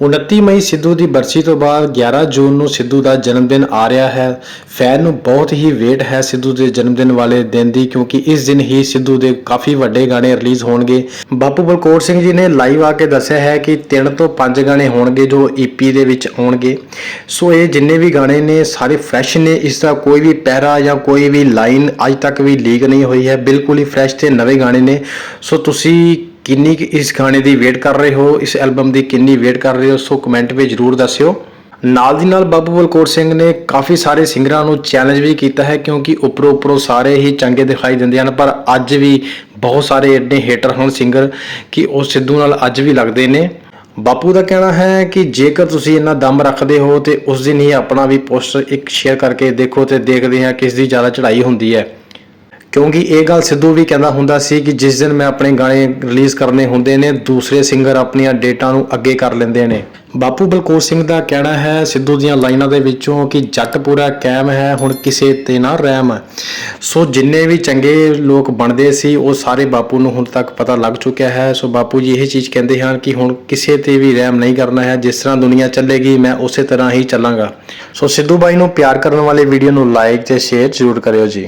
29 ਮਈ ਸਿੱਧੂ ਦੀ ਬਰਸੀ ਤੋਂ ਬਾਅਦ 11 ਜੂਨ ਨੂੰ ਸਿੱਧੂ ਦਾ ਜਨਮ ਦਿਨ ਆ ਰਿਹਾ ਹੈ। ਫੈਨ ਨੂੰ ਬਹੁਤ ਹੀ ਵੇਟ ਹੈ ਸਿੱਧੂ ਦੇ ਜਨਮ ਦਿਨ ਵਾਲੇ ਦਿਨ ਦੀ, ਕਿਉਂਕਿ ਇਸ ਦਿਨ ਹੀ ਸਿੱਧੂ ਦੇ ਕਾਫੀ ਵੱਡੇ ਗਾਣੇ ਰਿਲੀਜ਼ ਹੋਣਗੇ। ਬਾਪੂ ਬਲਕੌਰ ਸਿੰਘ ਜੀ ਨੇ ਲਾਈਵ ਆ ਕੇ ਦੱਸਿਆ ਹੈ ਕਿ 3 ਤੋਂ 5 ਗਾਣੇ ਹੋਣਗੇ ਜੋ ਈਪੀ ਦੇ ਵਿੱਚ ਆਉਣਗੇ। ਸੋ ਇਹ ਜਿੰਨੇ ਵੀ ਗਾਣੇ ਨੇ, ਸਾਰੇ ਫਰੈਸ਼ ਨੇ। ਇਸ ਦਾ ਕੋਈ ਵੀ ਪੈਰਾ ਜਾਂ ਕੋਈ ਵੀ ਲਾਈਨ ਅੱਜ ਤੱਕ ਵੀ ਲੀਕ ਨਹੀਂ ਹੋਈ ਹੈ। ਬਿਲਕੁਲ ਹੀ ਫਰੈਸ਼ ਤੇ ਨਵੇਂ ਗਾਣੇ ਨੇ। ਸੋ ਤੁਸੀਂ ਕਿੰਨੀ ਕੁ ਇਸ ਗਾਣੇ ਦੀ ਵੇਟ ਕਰ ਰਹੇ ਹੋ, ਇਸ ਐਲਬਮ ਦੀ ਕਿੰਨੀ ਵੇਟ ਕਰ ਰਹੇ ਹੋ, ਸੋ ਕਮੈਂਟ ਵਿੱਚ ਜਰੂਰ ਦੱਸਿਓ। ਨਾਲ ਦੀ ਨਾਲ ਬਾਬੂ ਬਲਕੌਰ ਸਿੰਘ ਨੇ ਕਾਫੀ ਸਾਰੇ ਸਿੰਗਰਾਂ ਨੂੰ ਚੈਲੰਜ ਵੀ ਕੀਤਾ ਹੈ, ਕਿਉਂਕਿ ਉੱਪਰੋਂ ਉੱਪਰੋਂ ਸਾਰੇ ਹੀ ਚੰਗੇ ਦਿਖਾਈ ਦਿੰਦੇ ਹਨ, ਪਰ ਅੱਜ ਵੀ ਬਹੁਤ ਸਾਰੇ ਐਡੇ ਹੇਟਰ ਹਨ ਸਿੰਗਰ ਕਿ ਉਹ ਸਿੱਧੂ ਨਾਲ ਅੱਜ ਵੀ ਲੱਗਦੇ ਨੇ। ਬਾਪੂ ਦਾ ਕਹਿਣਾ ਹੈ ਕਿ ਜੇਕਰ ਤੁਸੀਂ ਇੰਨਾ ਦਮ ਰੱਖਦੇ ਹੋ ਤੇ ਉਸ ਦਿਨ ਹੀ ਆਪਣਾ ਵੀ ਪੋਸਟਰ ਇੱਕ ਸ਼ੇਅਰ ਕਰਕੇ ਦੇਖੋ ਤੇ ਦੇਖਦੇ ਹਾਂ ਕਿਸ ਦੀ ਜ਼ਿਆਦਾ ਚੜ੍ਹਾਈ ਹੁੰਦੀ ਹੈ। ਕਿਉਂਕਿ ਇਹ ਗੱਲ ਸਿੱਧੂ ਵੀ ਕਹਿੰਦਾ ਹੁੰਦਾ ਸੀ ਕਿ ਜਿਸ ਦਿਨ ਮੈਂ ਆਪਣੇ ਗਾਣੇ ਰਿਲੀਜ਼ ਕਰਨੇ ਹੁੰਦੇ ਨੇ, ਦੂਸਰੇ ਸਿੰਗਰ ਆਪਣੀਆਂ ਡੇਟਾਂ ਨੂੰ ਅੱਗੇ ਕਰ ਲੈਂਦੇ ਨੇ। ਬਾਪੂ ਬਲਕੌਰ ਸਿੰਘ ਦਾ ਕਹਿਣਾ ਹੈ ਸਿੱਧੂ ਦੀਆਂ ਲਾਈਨਾਂ ਦੇ ਵਿੱਚੋਂ ਕਿ ਜੱਟ ਪੂਰਾ ਕੈਮ ਹੈ, ਹੁਣ ਕਿਸੇ ਤੇ ਨਾ ਰਹਿਮ। ਸੋ ਜਿੰਨੇ ਵੀ ਚੰਗੇ ਲੋਕ ਬਣਦੇ ਸੀ, ਉਹ ਸਾਰੇ ਬਾਪੂ ਨੂੰ ਹੁਣ ਤੱਕ ਪਤਾ ਲੱਗ ਚੁੱਕਿਆ ਹੈ। ਸੋ ਬਾਪੂ ਜੀ ਇਹ ਚੀਜ਼ ਕਹਿੰਦੇ ਹਨ ਕਿ ਹੁਣ ਕਿਸੇ ਤੇ ਵੀ ਰਹਿਮ ਨਹੀਂ ਕਰਨਾ ਹੈ। ਜਿਸ ਤਰ੍ਹਾਂ ਦੁਨੀਆ ਚੱਲੇਗੀ, ਮੈਂ ਉਸੇ ਤਰ੍ਹਾਂ ਹੀ ਚੱਲਾਂਗਾ। ਸੋ ਸਿੱਧੂ ਬਾਈ ਨੂੰ ਪਿਆਰ ਕਰਨ ਵਾਲੇ ਵੀਡੀਓ ਨੂੰ ਲਾਈਕ ਤੇ ਸ਼ੇਅਰ ਜ਼ਰੂਰ ਕਰਿਓ ਜੀ।